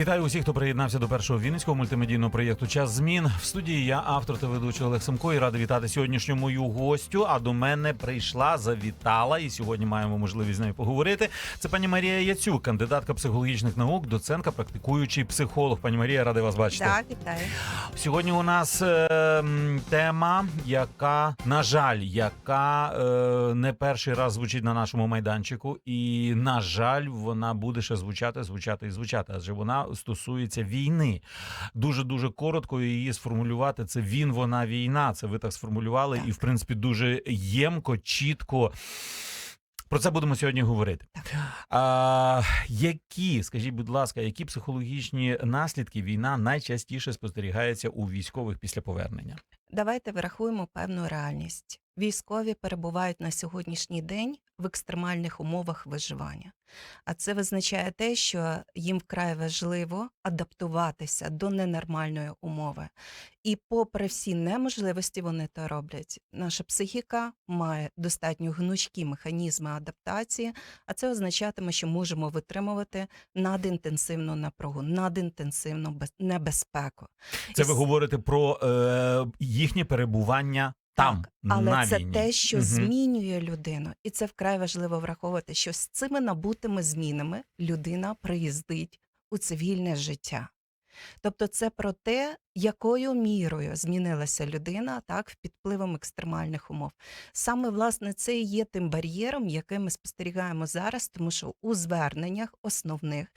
Вітаю усіх, хто приєднався до першого вінницького мультимедійного проєкту Час змін. В студії я автор та ведучий Олег Семко і радий вітати сьогоднішню мою гостю. А до мене прийшла, завітала, і сьогодні маємо можливість з нею поговорити. Це пані Марія Яцюк, кандидатка психологічних наук, доцентка, практикуючий психолог. Пані Марія, радий вас бачити. Так, вітаю. Сьогодні у нас е, тема, яка, на жаль, яка е, не перший раз звучить на нашому майданчику, і на жаль, вона буде ще звучати, звучати і звучати, адже вона стосується війни. Дуже дуже коротко її сформулювати. Це він, вона, війна. Це ви так сформулювали, Так. і в принципі дуже ємко, чітко. Про це будемо сьогодні говорити. А, які, скажіть, будь ласка, які психологічні наслідки війна найчастіше спостерігається у військових після повернення? Давайте врахуємо певну реальність. Військові перебувають на сьогоднішній день в екстремальних умовах виживання. А це визначає те, що їм вкрай важливо адаптуватися до ненормальної умови. І, попри всі неможливості, вони то роблять. Наша психіка має достатньо гнучкі механізми адаптації, а це означатиме, що можемо витримувати надінтенсивну напругу, надінтенсивну без- небезпеку. Це ви говорите про е, їхнє перебування там, але на це війні. те, що угу. змінює людину, і це вкрай важливо враховувати, що з цими набутими змінами людина приїздить у цивільне життя. Тобто, це про те, якою мірою змінилася людина так під впливом екстремальних умов. Саме власне це і є тим бар'єром, який ми спостерігаємо зараз, тому що у зверненнях основних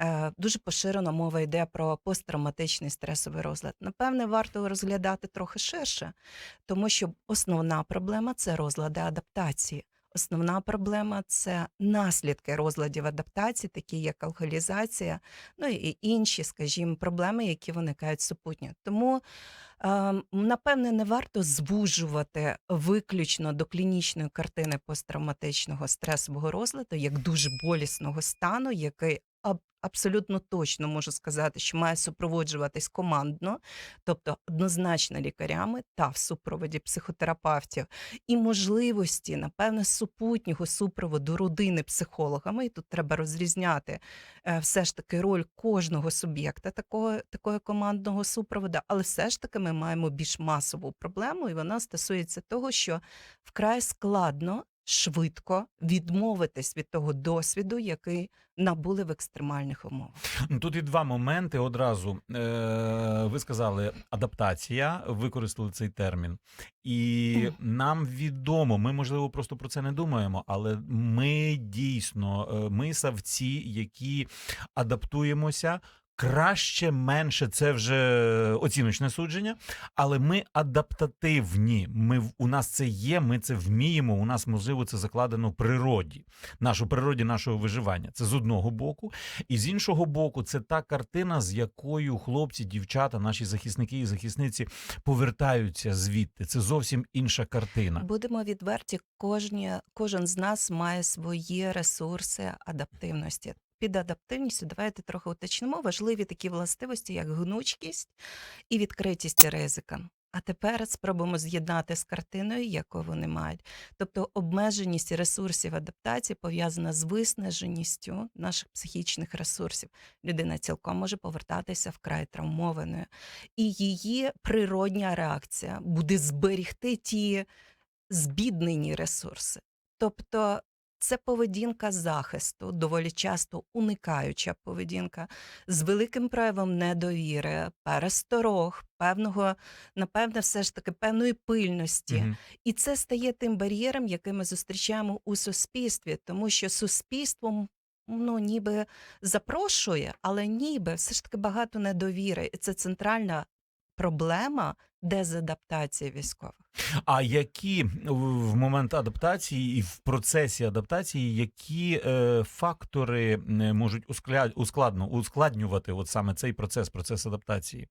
е, дуже поширена мова йде про посттравматичний стресовий розлад. Напевне, варто розглядати трохи ширше, тому що основна проблема це розлади адаптації. Основна проблема це наслідки розладів адаптації, такі як алкоголізація, ну і інші, скажімо, проблеми, які виникають супутньо. Тому, е, напевне, не варто звужувати виключно до клінічної картини посттравматичного стресового розладу як дуже болісного стану, який аб- абсолютно точно можу сказати, що має супроводжуватись командно, тобто однозначно лікарями та в супроводі психотерапевтів, і можливості, напевне, супутнього супроводу родини психологами. І тут треба розрізняти е, все ж таки роль кожного суб'єкта такого, такого командного супроводу, але все ж таки ми маємо більш масову проблему, і вона стосується того, що вкрай складно. Швидко відмовитись від того досвіду, який набули в екстремальних умовах. Ну, Тут є два моменти одразу. Е, ви сказали адаптація, використали цей термін. І нам відомо, ми, можливо, просто про це не думаємо, але ми дійсно, е, ми савці, які адаптуємося. Краще, менше це вже оціночне судження, але ми адаптативні. Ми у нас це є, ми це вміємо. У нас можливо це закладено в природі, нашу природі нашого виживання. Це з одного боку. І з іншого боку, це та картина, з якою хлопці, дівчата, наші захисники і захисниці повертаються звідти. Це зовсім інша картина. Будемо відверті, кожні, кожен з нас має свої ресурси адаптивності. Під адаптивністю давайте трохи уточнимо важливі такі властивості, як гнучкість і відкритість ризикам. А тепер спробуємо з'єднати з картиною, яку вони мають. Тобто обмеженість ресурсів адаптації пов'язана з виснаженістю наших психічних ресурсів. Людина цілком може повертатися вкрай травмованою. І її природня реакція буде зберігти ті збіднені ресурси. Тобто це поведінка захисту, доволі часто уникаюча поведінка, з великим проявом недовіри, пересторог, певного, напевне, все ж таки певної пильності. Мгм. І це стає тим бар'єром, який ми зустрічаємо у суспільстві, тому що суспільство ну, ніби запрошує, але ніби все ж таки багато недовіри. І це центральна проблема дезадаптації військових. А які в момент адаптації і в процесі адаптації, які е, фактори е, можуть ускладнювати от саме цей процес, процес адаптації?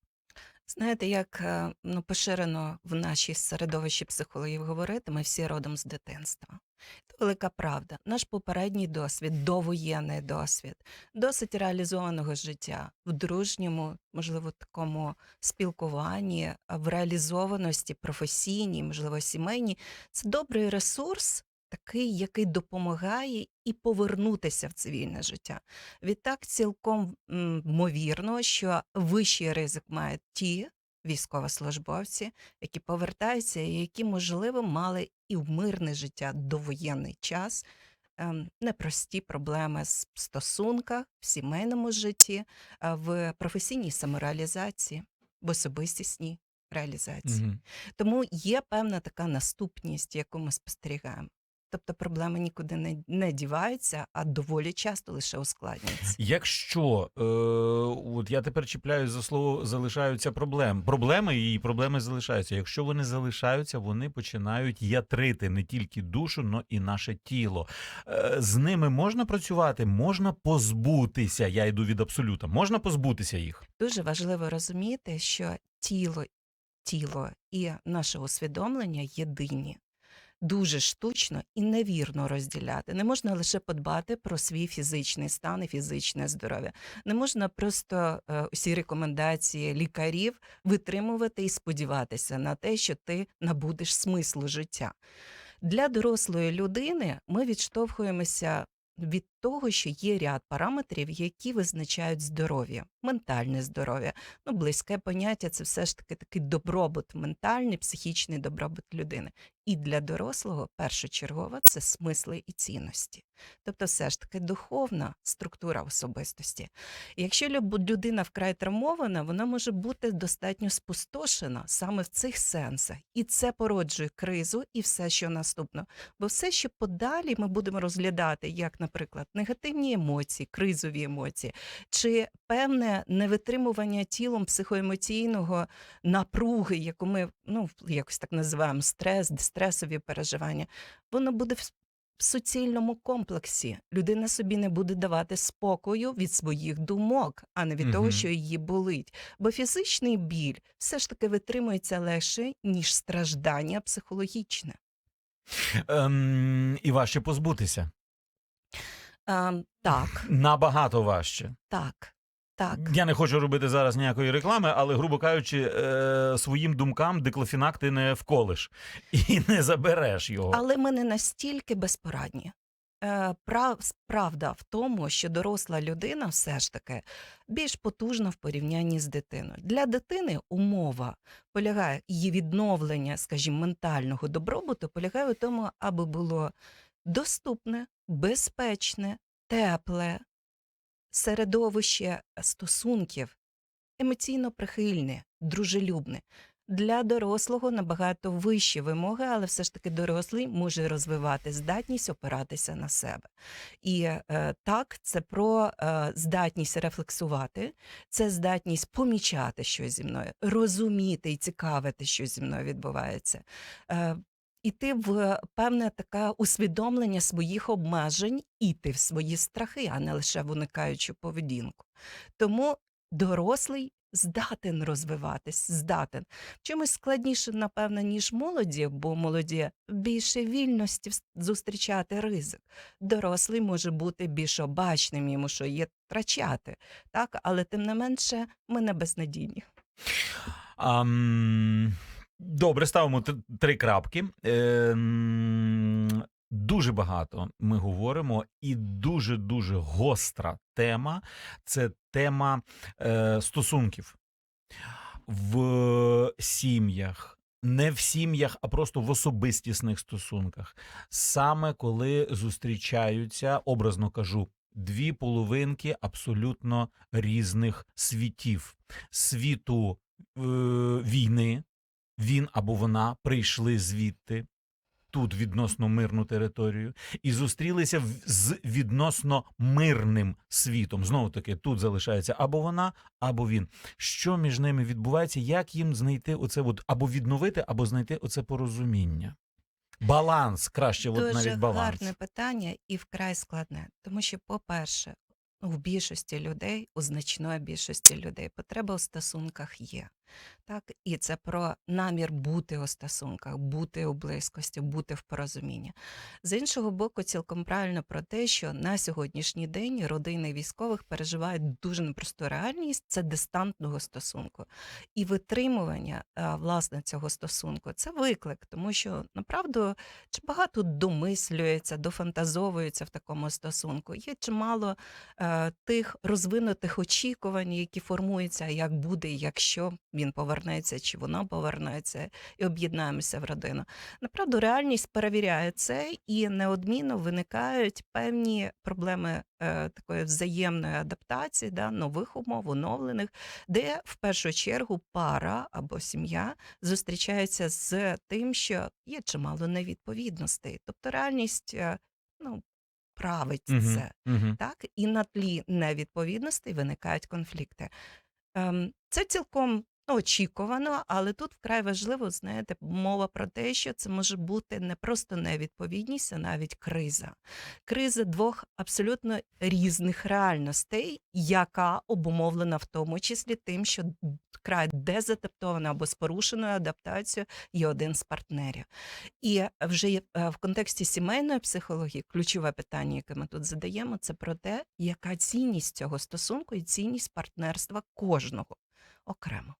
Знаєте, як е, ну, поширено в нашій середовищі психологів говорити, ми всі родом з дитинства. Це велика правда. Наш попередній досвід, довоєнний досвід, досить реалізованого життя в дружньому, можливо, такому спілкуванні, в реалізованості професійній, можливо, сімейній. Це добрий ресурс такий, який допомагає і повернутися в цивільне життя. Відтак, цілком ймовірно, що вищий ризик мають ті військовослужбовці, які повертаються і які, можливо, мали і в мирне життя довоєнний час ем, непрості проблеми з- в стосунках, в сімейному житті, в професійній самореалізації, в особистісній реалізації. Мгм. Тому є певна така наступність, яку ми спостерігаємо. Тобто проблеми нікуди не, не діваються, а доволі часто лише ускладнюються. Якщо е, от я тепер чіпляюсь за слово залишаються проблеми. Проблеми і проблеми залишаються. Якщо вони залишаються, вони починають ятрити не тільки душу, но і наше тіло. Е, з ними можна працювати, можна позбутися. Я йду від абсолюта. Можна позбутися їх. Дуже важливо розуміти, що тіло, тіло і наше усвідомлення єдині. Дуже штучно і невірно розділяти. Не можна лише подбати про свій фізичний стан і фізичне здоров'я. Не можна просто е, усі рекомендації лікарів витримувати і сподіватися на те, що ти набудеш смислу життя. Для дорослої людини ми відштовхуємося від того, що є ряд параметрів, які визначають здоров'я, ментальне здоров'я. Ну, близьке поняття це все ж таки такий добробут, ментальний, психічний добробут людини. І для дорослого першочергово це смисли і цінності. Тобто, все ж таки духовна структура особистості. Якщо людина вкрай травмована, вона може бути достатньо спустошена саме в цих сенсах. І це породжує кризу і все, що наступно. Бо все, що подалі ми будемо розглядати, як, наприклад, негативні емоції, кризові емоції, чи певне невитримування тілом психоемоційного напруги, яку ми ну, якось так називаємо стрес, стресові переживання, воно буде в суцільному комплексі. Людина собі не буде давати спокою від своїх думок, а не від того, що її болить. Бо фізичний біль все ж таки витримується легше, ніж страждання психологічне. Ем, і важче позбутися. А, так, Набагато важче. так, так. Я не хочу робити зараз ніякої реклами, але, грубо кажучи, е, своїм думкам диклофінак ти не вколиш і не забереш його. Але ми не настільки безпорадні. Е, прав, правда в тому, що доросла людина все ж таки більш потужна в порівнянні з дитиною. Для дитини умова полягає її відновлення, скажімо, ментального добробуту полягає у тому, аби було доступне, безпечне, тепле середовище стосунків, емоційно прихильне, дружелюбне. Для дорослого набагато вищі вимоги, але все ж таки дорослий може розвивати здатність опиратися на себе. І е, так, це про е, здатність рефлексувати, це здатність помічати, що зі мною, розуміти і цікавити, що зі мною відбувається. Е, Іти в певне таке усвідомлення своїх обмежень, іти в свої страхи, а не лише в уникаючу поведінку. Тому дорослий здатен розвиватись, здатен. В чомусь складніше, напевно, ніж молоді, бо молоді більше вільності зустрічати ризик. Дорослий може бути більш обачним, йому що є втрачати. Так? Але тим не менше, ми не безнадійні. Ам, добре, ставимо три крапки. Ем, дуже багато ми говоримо, і дуже дуже гостра тема це тема е, стосунків в сім'ях. Не в сім'ях, а просто в особистісних стосунках. Саме коли зустрічаються, образно кажу, дві половинки абсолютно різних світів: світу е, війни, він або вона прийшли звідти. Тут відносно мирну територію, і зустрілися з відносно мирним світом. Знову таки, тут залишається або вона, або він. Що між ними відбувається? Як їм знайти оце от, або відновити, або знайти оце порозуміння? Баланс краще, от навіть баланс. гарне питання і вкрай складне. Тому що, по-перше, в більшості людей, у значної більшості людей, потреба у стосунках є. Так, і це про намір бути у стосунках, бути у близькості, бути в порозумінні. З іншого боку, цілком правильно про те, що на сьогоднішній день родини військових переживають дуже непросту реальність це дистантного стосунку. І витримування е, власне цього стосунку це виклик, тому що направду чи багато домислюється, дофантазовується в такому стосунку. Є чимало е, тих розвинутих очікувань, які формуються, як буде, якщо він повернеться, чи вона повернеться, і об'єднаємося в родину. Направду, реальність перевіряє це, і неодмінно виникають певні проблеми е, такої взаємної адаптації, да, нових умов, оновлених, де в першу чергу пара або сім'я зустрічається з тим, що є чимало невідповідностей. Тобто реальність е, ну, править Мгм, це. мгм. Так? І на тлі невідповідностей виникають конфлікти. Ем, Це цілком очікувано, але тут вкрай важливо, знаєте, мова про те, що це може бути не просто невідповідність, а навіть криза. Криза двох абсолютно різних реальностей, яка обумовлена в тому числі тим, що край дезадаптована або з порушеною адаптацією є один з партнерів. І вже е, в контексті сімейної психології ключове питання, яке ми тут задаємо, це про те, яка цінність цього стосунку і цінність партнерства кожного окремо.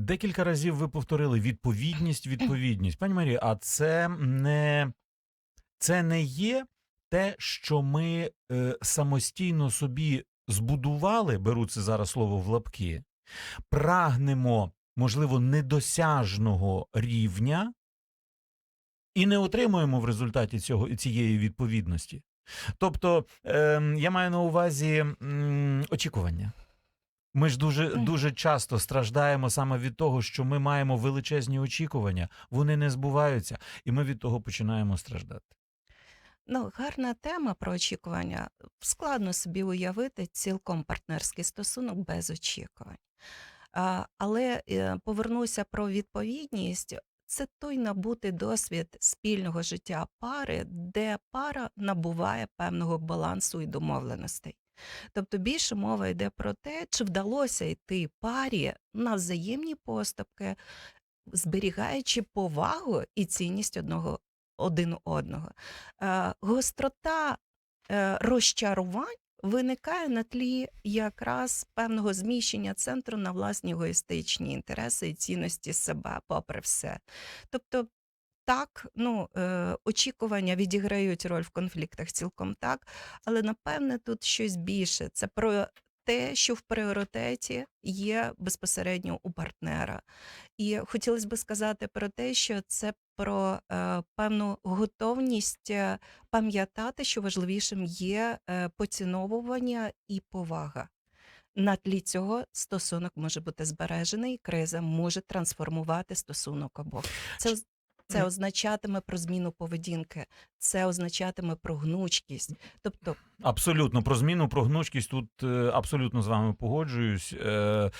Декілька разів ви повторили відповідність, відповідність. Пані Марія, а це не, це не є те, що ми е, самостійно собі збудували, беру це зараз слово в лапки, прагнемо, можливо, недосяжного рівня і не отримуємо в результаті цього цієї відповідності. Тобто, ем, я маю на увазі м, очікування. Ми ж дуже, дуже часто страждаємо саме від того, що ми маємо величезні очікування, вони не збуваються, і ми від того починаємо страждати. Ну, гарна тема про очікування. Складно собі уявити цілком партнерський стосунок без очікувань. Але е, повернуся про відповідність. Це той набутий досвід спільного життя пари, де пара набуває певного балансу і домовленостей. Тобто більше мова йде про те, чи вдалося йти парі на взаємні поступки, зберігаючи повагу і цінність одного один одного. Е, гострота е, розчарувань виникає на тлі якраз певного зміщення центру на власні егоїстичні інтереси і цінності себе, попри все. Тобто, так, ну, е, очікування відіграють роль в конфліктах цілком так, але напевне тут щось більше. Це про те, що в пріоритеті є безпосередньо у партнера. І хотілося б сказати про те, що це про е, певну готовність е, пам'ятати, що важливішим є е, поціновування і повага. На тлі цього стосунок може бути збережений, криза може трансформувати стосунок обох. Це, це означатиме про зміну поведінки, це означатиме про гнучкість. Тобто, Абсолютно про зміну, про гнучкість тут е, абсолютно з вами погоджуюсь. Е,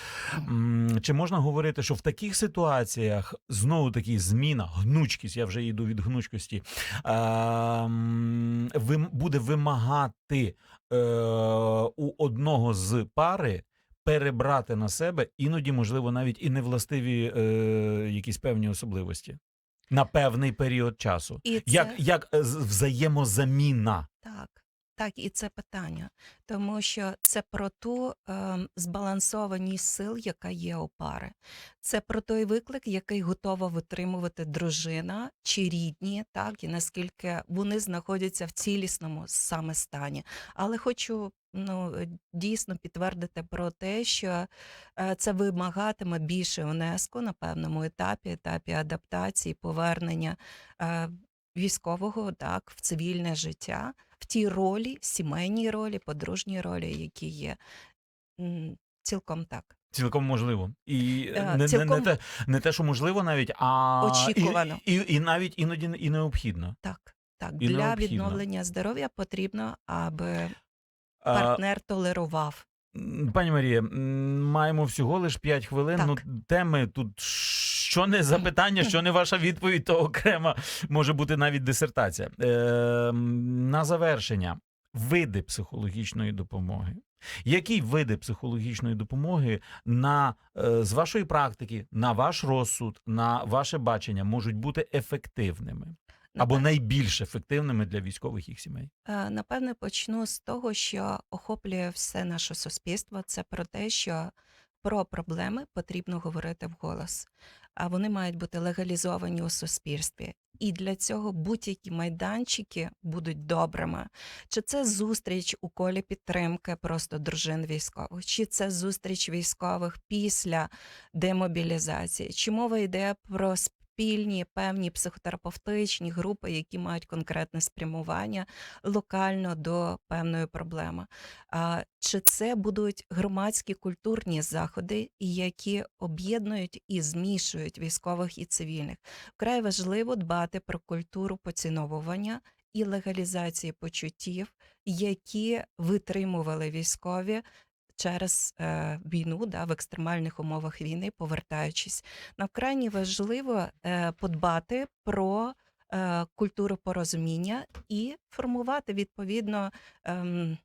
Чи можна говорити, що в таких ситуаціях знову таки зміна, гнучкість, я вже йду від гнучкості, е, буде вимагати у одного з пари перебрати на себе іноді, можливо, навіть і невластиві е, якісь певні особливості на певний період часу. і це... Як, як е, взаємозаміна. Так, так, і це питання, тому що це про ту е, збалансованість сил, яка є у пари. Це про той виклик, який готова витримувати дружина чи рідні, так і наскільки вони знаходяться в цілісному саме стані. Але хочу ну, е, дійсно підтвердити про те, що е, це вимагатиме більше ЮНЕСКО на певному етапі, етапі адаптації, повернення. Е, військового так в цивільне життя в тій ролі, сімейній ролі, подружній ролі, які є. Цілком так. Цілком можливо. І Е, не, не, не, те, не те, що можливо навіть, а Очікувано. І, і, і навіть іноді і необхідно. Так, так. І Для необхідно. відновлення здоров'я потрібно, аби А, партнер толерував. пані Марія, маємо всього лиш 5 хвилин. Так. Ну, теми тут що не запитання, що не ваша відповідь, то окрема може бути навіть дисертація. Е, на завершення. види психологічної допомоги. Які види психологічної допомоги на е, з вашої практики, на ваш розсуд, на ваше бачення можуть бути ефективними або найбільш ефективними для військових їх сімей? Е, Напевне, почну з того, що охоплює все наше суспільство. Це про те, що про проблеми потрібно говорити вголос, а вони мають бути легалізовані у суспільстві. І для цього будь-які майданчики будуть добрими. Чи це зустріч у колі підтримки просто дружин військових, чи це зустріч військових після демобілізації, чи мова йде про спільні певні психотерапевтичні групи, які мають конкретне спрямування локально до певної проблеми. А, Чи це будуть громадські культурні заходи, які об'єднують і змішують військових і цивільних? Вкрай важливо дбати про культуру поціновування і легалізації почуттів, які витримували військові. Через е, війну да, в екстремальних умовах війни, повертаючись, нам крайні важливо е, подбати про е, культуру порозуміння і формувати відповідно ем,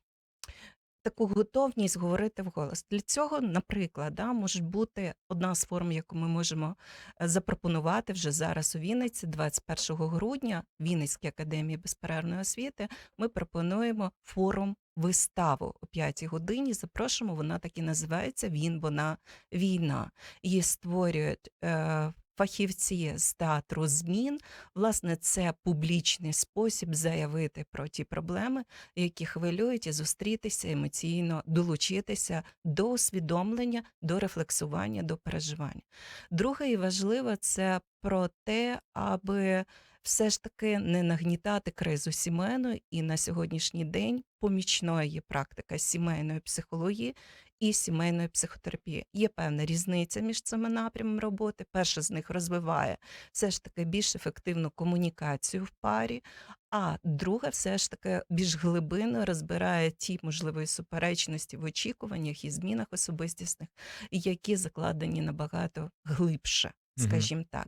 таку готовність говорити вголос. Для цього, наприклад, да, може бути одна з форм, яку ми можемо е, запропонувати вже зараз у Вінниці, 21 грудня, в Вінницькій академії безперервної освіти. Ми пропонуємо форум виставу о 5 годині. Запрошуємо, вона так і називається Він, вона війна. Її створюють. Е, Фахівці з театру змін, власне, це публічний спосіб заявити про ті проблеми, які хвилюють, і зустрітися емоційно, долучитися до усвідомлення, до рефлексування, до переживання. Друге і важливе це про те, аби все ж таки не нагнітати кризу сімейну, і на сьогоднішній день помічною є практика сімейної психології і сімейної психотерапії. Є певна різниця між цими напрямами роботи. Перша з них розвиває все ж таки більш ефективну комунікацію в парі, а друга все ж таки більш глибинно розбирає ті можливі суперечності в очікуваннях і змінах особистісних, які закладені набагато глибше, скажімо так.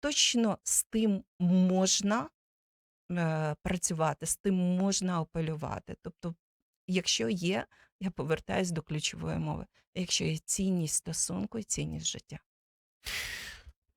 Точно з тим можна е, працювати, з тим можна апелювати. Тобто, якщо є, я повертаюсь до ключової мови, якщо є цінність стосунку і цінність життя.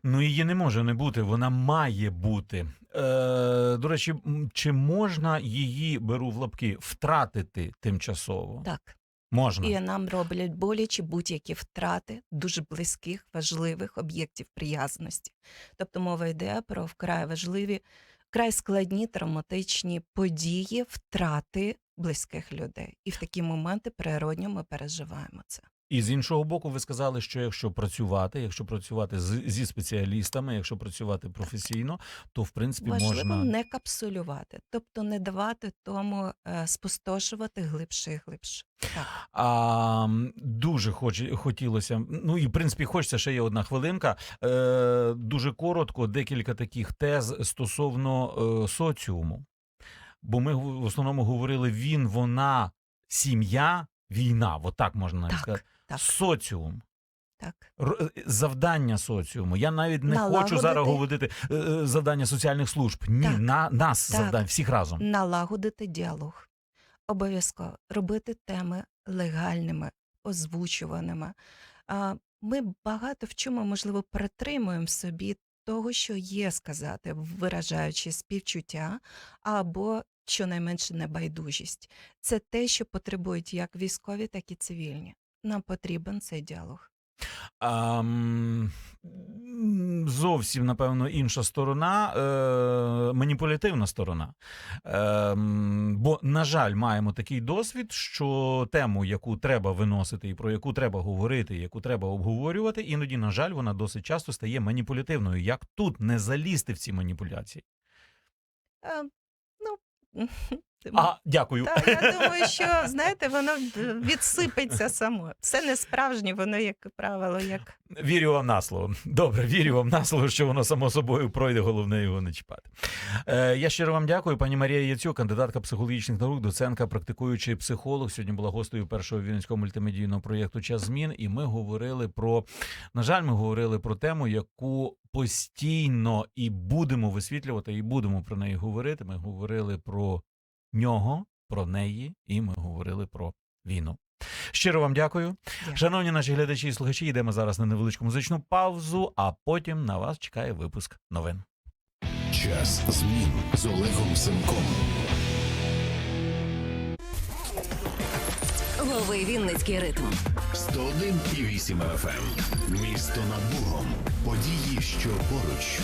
Ну, її не може не бути, вона має бути. Е, до речі, чи можна її, беру в лапки, втратити тимчасово? Так. Можна. І нам роблять боляче будь-які втрати дуже близьких, важливих об'єктів приязності. Тобто мова йде про вкрай важливі, вкрай складні травматичні події, втрати близьких людей. І в такі моменти природньо ми переживаємо це. І з іншого боку, ви сказали, що якщо працювати, якщо працювати з, зі спеціалістами, якщо працювати професійно, то в принципі Важливо можна. не капсулювати, тобто не давати тому е, спустошувати глибше і глибше. Так. А, дуже хоч, хотілося. Ну і в принципі, хочеться ще є одна хвилинка. Е, дуже коротко, декілька таких тез стосовно е, соціуму. Бо ми в основному говорили він, вона, сім'я, війна. Отак можна навіть сказати. Так, Соціум. так. Е, Завдання соціуму. Я навіть не хочу зараз говорити е, е, завдання соціальних служб. Ні, Так. на нас Так. завдання всіх разом. налагодити діалог. Обов'язково робити теми легальними, озвучуваними. Ми багато в чому, можливо, притримуємо собі того, що є сказати, виражаючи співчуття або щонайменше небайдужість. Це те, що потребують як військові, так і цивільні. Нам потрібен цей діалог. А, зовсім, напевно, інша сторона, е, маніпулятивна сторона. Е, бо, на жаль, маємо такий досвід, що тему, яку треба виносити, і про яку треба говорити, яку треба обговорювати, іноді, на жаль, вона досить часто стає маніпулятивною. Як тут не залізти в ці маніпуляції? Е, ну, А, дякую. Та я думаю, що знаєте, воно відсипеться само. Все не справжнє, воно, як правило, як Вірю вам на слово. Добре, вірю вам на слово, що воно само собою пройде, головне його не чіпати. Е, я щиро вам дякую, пані Марія Яцюк, кандидатка психологічних наук, доцентка, практикуючий психолог. Сьогодні була гостею першого вінницького мультимедійного проєкту Час змін. І ми говорили про, на жаль, ми говорили про тему, яку постійно і будемо висвітлювати, і будемо про неї говорити. Ми говорили про нього, про неї, і ми говорили про війну. Щиро вам дякую. Дякую. Шановні наші глядачі і слухачі, йдемо зараз на невеличку музичну паузу, а потім на вас чекає випуск новин. Час змін з Олегом Сенком. Лови Вінницький ритм. 101,8 FM. Місто над Богом. Події, що поруч.